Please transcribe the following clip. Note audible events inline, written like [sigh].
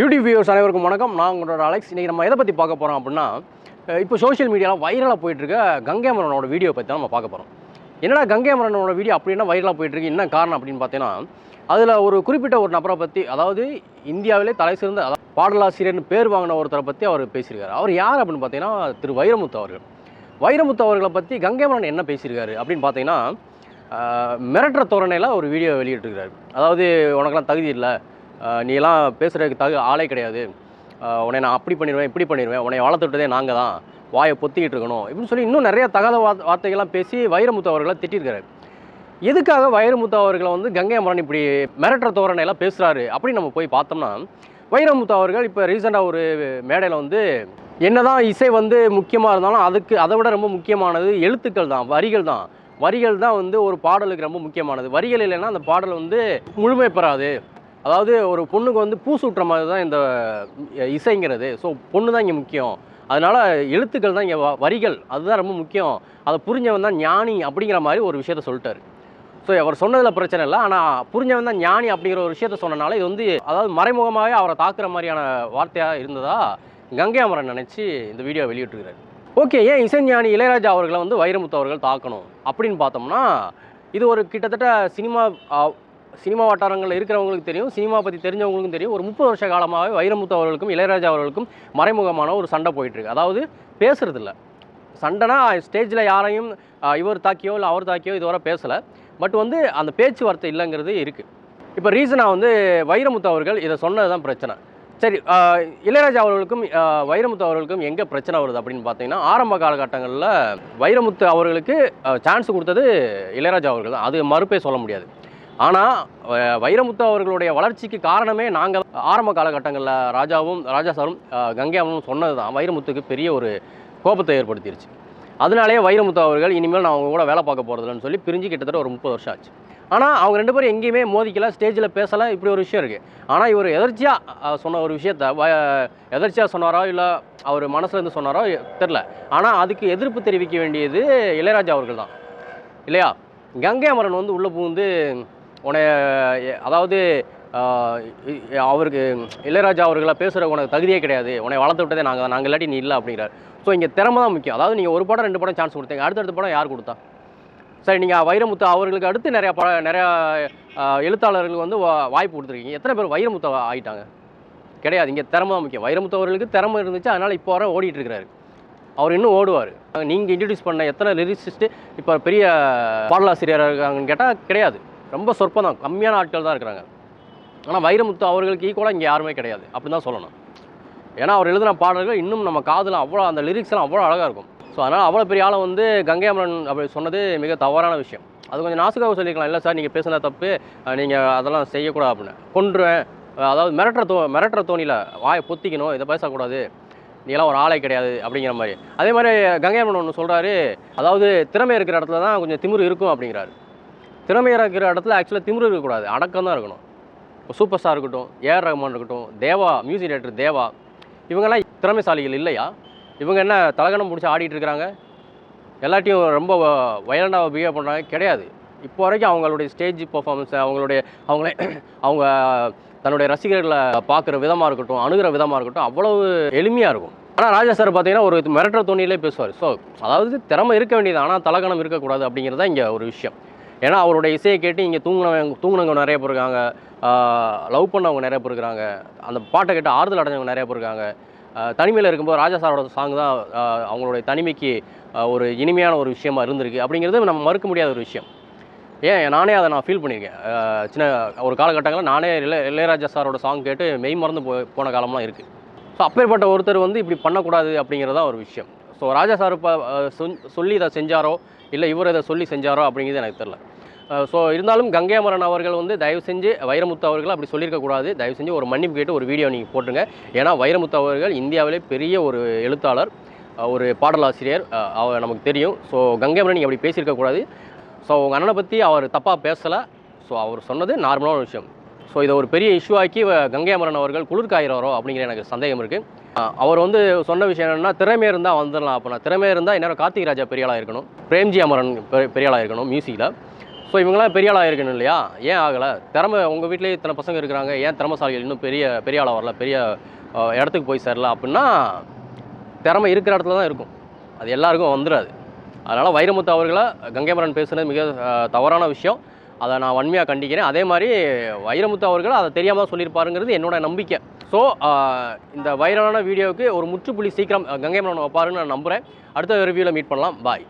YouTube views அனைவருக்கும் வணக்கம். நான் உங்களோட அலெக்ஸ். இன்றைக்கி நம்ம எதை பற்றி பார்க்க போகிறோம் அப்படின்னா இப்போ சோஷியல் மீடியாவில் வைரலாக போயிட்டுருக்க கங்கை மரனோட வீடியோ பற்றி தான் நம்ம பார்க்க போகிறோம் என்னடா கங்கை மரனோட வீடியோ அப்படின்னா வைரலாக போயிட்டுருக்கு? என்ன காரணம் அப்படின்னு பார்த்தீங்கன்னா அதில் ஒரு குறிப்பிட்ட ஒரு நபரை பற்றி அதாவது இந்தியாவிலே தலை சிறந்த அதாவது பாடலாசிரியர்னு பேர் வாங்கின ஒருத்தரை பற்றி அவர் பேசியிருக்காரு. அவர் யார் அப்படின்னு பார்த்தீங்கன்னா திரு வைரமுத்து அவர்கள். வைரமுத்து அவர்களை பற்றி கங்கை மரன் என்ன பேசியிருக்காரு அப்படின்னு பார்த்தீங்கன்னா மிரட்டுற தோரணையில் ஒரு வீடியோ வெளியிட்டிருக்கிறாரு அதாவது உனக்கெல்லாம் தகுதி இல்லை. நீலாம் பேசுகிறதுக்கு தகு ஆளே கிடையாது. உன்னை நான் அப்படி பண்ணிடுவேன் இப்படி பண்ணிடுவேன் உன்னை வளர்த்துட்டதே நாங்கள் தான். வாயை பொத்திக்கிட்டு இருக்கணும். இப்படின்னு சொல்லி இன்னும் நிறைய தகாத வார்த்தைகள்லாம் பேசி வைரமுத்து அவர்களை திட்டிருக்காரு. எதுக்காக வைரமுத்து அவர்களை வந்து கங்கை அமரன் இப்படி மிரட்டுற தோரணையெல்லாம் பேசுகிறாரு அப்படின்னு நம்ம போய் பார்த்தோம்னா வைரமுத்து அவர்கள் இப்போ ரீசெண்டாக ஒரு மேடையில் வந்து என்னதான் இசை வந்து முக்கியமாக இருந்தாலும் அதுக்கு அதை விட ரொம்ப முக்கியமானது எழுத்துக்கள் தான் வரிகள் தான். வரிகள் தான் வந்து ஒரு பாடலுக்கு ரொம்ப முக்கியமானது. வரிகள் இல்லைன்னா அந்த பாடல் வந்து முழுமை பெறாது. அதாவது ஒரு பொண்ணுக்கு வந்து பூ சூட்டுற மாதிரி தான் இந்த இசைங்கிறது. ஸோ பொண்ணு தான் இங்கே முக்கியம். அதனால் எழுத்துக்கள் தான் இங்கே வரிகள். அதுதான் ரொம்ப முக்கியம். அதை புரிஞ்சவன் தான் ஞானி அப்படிங்கிற மாதிரி ஒரு விஷயத்த சொல்லிட்டாரு. ஸோ அவர் சொன்னதில் பிரச்சனை இல்லை. ஆனால் புரிஞ்சவன் தான் ஞானி அப்படிங்கிற ஒரு விஷயத்த சொன்னனால இது வந்து அதாவது மறைமுகமாகவே அவரை தாக்குற மாதிரியான வார்த்தையாக இருந்ததா கங்கை அமரன் நினச்சி இந்த வீடியோ வெளியிட்டிருக்கிறார். ஓகே ஏன் இசைஞானி இளையராஜா அவர்களை வந்து வைரமுத்து அவர்கள் தாக்கணும்? அப்படின்னு பார்த்தோம்னா இது ஒரு கிட்டத்தட்ட சினிமா சினிமா வட்டாரங்களில் இருக்கிறவங்களுக்கு தெரியும் சினிமா பற்றி தெரிஞ்சவங்களுக்கும் தெரியும். ஒரு முப்பது வருஷ காலமாகவே வைரமுத்து அவர்களுக்கும் இளையராஜா அவர்களுக்கும் மறைமுகமான ஒரு சண்டை போயிட்டுருக்கு. அதாவது பேசுகிறதில்ல சண்டைனா ஸ்டேஜில் யாரையும் இவர் தாக்கியோ இல்லை அவர் தாக்கியோ இதுவரை பேசலை. பட் வந்து அந்த பேச்சுவார்த்தை இல்லைங்கிறது இருக்குது இப்போ ரீசனாக வந்து வைரமுத்து அவர்கள் இதை சொன்னது தான் பிரச்சனை. சரி இளையராஜா அவர்களுக்கும் வைரமுத்து அவர்களுக்கும் எங்கே பிரச்சனை வருது அப்படின்னு பார்த்தீங்கன்னா ஆரம்ப காலகட்டங்களில் வைரமுத்து அவர்களுக்கு சான்ஸ் கொடுத்தது இளையராஜா அவர்கள் தான். அது மறுப்பே சொல்ல முடியாது. ஆனால் வைரமுத்து அவர்களுடைய வளர்ச்சிக்கு காரணமே நாங்கள் ஆரம்ப காலகட்டங்களில் ராஜாவும் ராஜா சாரும் கங்கையாவும் சொன்னது தான் வைரமுத்துக்கு பெரிய ஒரு கோபத்தை ஏற்படுத்திருச்சு. அதனாலேயே வைரமுத்து அவர்கள் இனிமேல் நான் அவங்க கூட வேலை பார்க்க போகிறதில்லன்னு சொல்லி பிரிஞ்சு கிட்டத்தட்ட ஒரு முப்பது வருஷம் ஆச்சு. ஆனால் அவங்க ரெண்டு பேரும் எங்கேயுமே மோதிக்கல ஸ்டேஜில் பேசலை இப்படி ஒரு விஷயம் இருக்குது ஆனால் இவர் எதர்ச்சியாக சொன்ன ஒரு விஷயத்த வ எதர்ச்சியாக சொன்னாரோ இல்லை அவர் மனசுலேருந்து சொன்னாரோ தெரில ஆனால் அதுக்கு எதிர்ப்பு தெரிவிக்க வேண்டியது இளையராஜா அவர்கள் தான். இல்லையா? கங்கை அமரன் வந்து உள்ளே புகுந்து உன்னை அதாவது அவருக்கு இளையராஜா அவர்களை பேசுகிற உனக்கு தகுதியே கிடையாது. உன்னை வளர்த்து விட்டதே நாங்கள் நாங்கள் இல்லாட்டி நீ இல்லை அப்படிங்கிறார். ஸோ இங்கே திறமை தான் முக்கியம். அதாவது நீங்கள் ஒரு படம் ரெண்டு படம் சான்ஸ் கொடுத்தீங்க. அடுத்தடுத்த படம் யார் கொடுத்தா? சரி நீங்கள் வைரமுத்து அவர்களுக்கு அடுத்து நிறையா பட நிறையா எழுத்தாளர்கள் எழுத்தாளர்களுக்கு வந்து வா- வாய்ப்பு கொடுத்துருக்கீங்க. எத்தனை பேர் வைரமுத்து ஆகிட்டாங்க கிடையாது. இங்கே திறமை தான் முக்கியம். வைரமுத்து அவர்களுக்கு திறமை இருந்துச்சு. அதனால் இப்போ வர ஓடிட்டுருக்கிறாரு அவர் இன்னும் ஓடுவார். நீங்கள் இன்ட்ரடியூஸ் பண்ண எத்தனை லிரிசிஸ்ட்டு இப்போ பெரிய பாடலாசிரியராக இருக்காங்கன்னு கேட்டால் கிடையாது. ரொம்ப சொற்பம் தான். கம்மியான ஆட்கள் தான் இருக்கிறாங்க. ஆனால் வைரமுத்து அவர்களுக்கு ஈக்குவலாக இங்கே யாருமே கிடையாது. அப்படி தான் சொல்லணும். ஏன்னா அவர் எழுதின பாடல்கள் இன்னும் நம்ம காதில் அவ்வளோ அந்த லிரிக்ஸ்லாம் அவ்வளோ அழகாக இருக்கும். ஸோ அதனால் அவ்வளோ பெரிய ஆளை வந்து கங்கை அமரன் அப்படி சொன்னது மிக தவறான விஷயம். அது கொஞ்சம் நாசுக்காக சொல்லிக்கலாம் இல்லை சார் நீங்கள் பேசுன தப்பு நீங்கள் அதெல்லாம் செய்யக்கூடாது அப்படின்னு. கொன்றுவேன். அதாவது மிரட்டுற தோ மிரட்டுற தோணியில் வாயை பொத்திக்கணும். இதை பேசக்கூடாது நீலாம் ஒரு ஆளை கிடையாது அப்படிங்கிற மாதிரி. அதே மாதிரி கங்கை அமரன் ஒன்று சொல்கிறாரு அதாவது திறமை இருக்கிற இடத்துல தான் கொஞ்சம் திமிரு இருக்கும் அப்படிங்கிறாரு. திறமையாக இருக்கிற இடத்துல ஆக்சுவலாக திமிரு இருக்கக்கூடாது. அடக்கம் தான் இருக்கணும். இப்போ சூப்பர் ஸ்டார் இருக்கட்டும் ஏஆர் ரஹ்மான் இருக்கட்டும் தேவா மியூசிக் டைரக்டர் தேவா இவங்கெல்லாம் திறமைசாலிகள் இல்லையா? இவங்க என்ன தலகணம் பிடிச்சி ஆடிட்டு இருக்கிறாங்க எல்லாத்தையும் ரொம்ப வயலண்டாக பிஹேவ் பண்ணுறாங்க கிடையாது. இப்போ வரைக்கும் அவங்களுடைய ஸ்டேஜ் பர்ஃபார்மன்ஸ் அவங்களுடைய அவங்களே [clears throat] அவங்க தன்னுடைய ரசிகர்களை பார்க்குற விதமாக இருக்கட்டும் அணுகிற விதமாக இருக்கட்டும் அவ்வளவு எளிமையாக இருக்கும். ஆனால் ராஜா சார் பார்த்தீங்கன்னா ஒரு மிரட்டுற தோணியிலே பேசுவார். ஸோ அதாவது திறமை இருக்க வேண்டியது ஆனால் தலகணம் இருக்கக்கூடாது அப்படிங்கிறது தான் இங்கே ஒரு விஷயம். ஏன்னா அவருடைய இசையை கேட்டு இங்கே தூங்கினவங்க தூங்கினவங்க நிறைய பேர் இருக்காங்க. லவ் பண்ணவங்க நிறைய பேர் இருக்காங்க. அந்த பாட்டை கேட்டு ஆறுதல் அடைஞ்சவங்க நிறைய பேர் இருக்காங்க. தனிமையில் இருக்கும்போது ராஜா சாரோட சாங் தான் அவங்களுடைய தனிமைக்கு ஒரு இனிமையான ஒரு விஷயமா இருந்திருக்கு. அப்படிங்கிறது நம்ம மறுக்க முடியாத ஒரு விஷயம். ஏன் நானே அதை நான் ஃபீல் பண்ணியிருக்கேன். சின்ன ஒரு காலகட்டங்களில் நானே இளைய இளையராஜா சாரோட சாங் கேட்டு மெய் மறந்து போ போன காலம்லாம் இருக்குது ஸோ அப்பேற்பட்ட ஒருத்தர் வந்து இப்படி பண்ணக்கூடாது அப்படிங்கிறது தான் ஒரு விஷயம். ஸோ ராஜா சார் இப்போ சொல்லி இதை செஞ்சாரோ இல்லை இவர் இதை சொல்லி செஞ்சாரோ அப்படிங்கிறது எனக்கு தெரில ஸோ இருந்தாலும் கங்கை அமரன் அவர்கள் வந்து தயவு செஞ்சு வைரமுத்து அவர்கள் அப்படி சொல்லியிருக்கக்கூடாது தயவு செஞ்சு ஒரு மன்னிப்பு கேட்டு ஒரு வீடியோ நீங்கள் போட்டுருங்க. ஏன்னா வைரமுத்து அவர்கள் இந்தியாவிலே பெரிய ஒரு எழுத்தாளர் ஒரு பாடலாசிரியர் அவர் நமக்கு தெரியும். ஸோ கங்கை அமரன் நீங்கள் அப்படி பேசியிருக்கக்கூடாது ஸோ உங்கள் அண்ணனை பற்றி அவர் தப்பாக பேசலை. ஸோ அவர் சொன்னது நார்மலான விஷயம். ஸோ இதை ஒரு பெரிய இஷ்யூ ஆக்கி வ- கங்கை அமரன் அவர்கள் குளிர் காயிறாரோ அப்படிங்கிற எனக்கு சந்தேகம் இருக்குது அவர் வந்து சொன்ன விஷயம் என்னன்னா திறமை இருந்தால் வந்துடலாம் அப்படின்னா திறமை இருந்தால் இந்நேரம் கார்த்திக் ராஜா பெரிய ஆளாக இருக்கணும். பிரேம்ஜி அமரன் பெ- இருக்கணும் மியூசிக்கில் ஸோ இவங்களாம் பெரிய ஆளாக இருக்கணும் இல்லையா? ஏன் ஆகலை? திறமை உங்கள் வீட்டிலேயே இத்தனை பசங்க இருக்கிறாங்க. ஏன் திறமைசாலிகள் இன்னும் பெரிய பெரிய ஆளாக வரல? பெரிய இடத்துக்கு போய் சேரல அப்படின்னா திறமை இருக்கிற இடத்துல தான் இருக்கும். அது எல்லாருக்கும் வந்துடாது அதனால் வைரமுத்து அவர்களை கங்கைமரன் பேசுனது மிக தவறான விஷயம். அதை நான் வன்மையாக கண்டிக்கிறேன். அதே மாதிரி வைரமுத்து அவர்கள் அதை தெரியாமல் சொல்லியிருப்பாருங்கிறது என்னோட நம்பிக்கை. ஸோ இந்த வைரலான வீடியோவுக்கு ஒரு முற்றுப்புள்ளி சீக்கிரம் கங்கைமரன் வைப்பாருன்னு நான் நம்புகிறேன் அடுத்த ரிவ்யூவில் மீட் பண்ணலாம். பாய்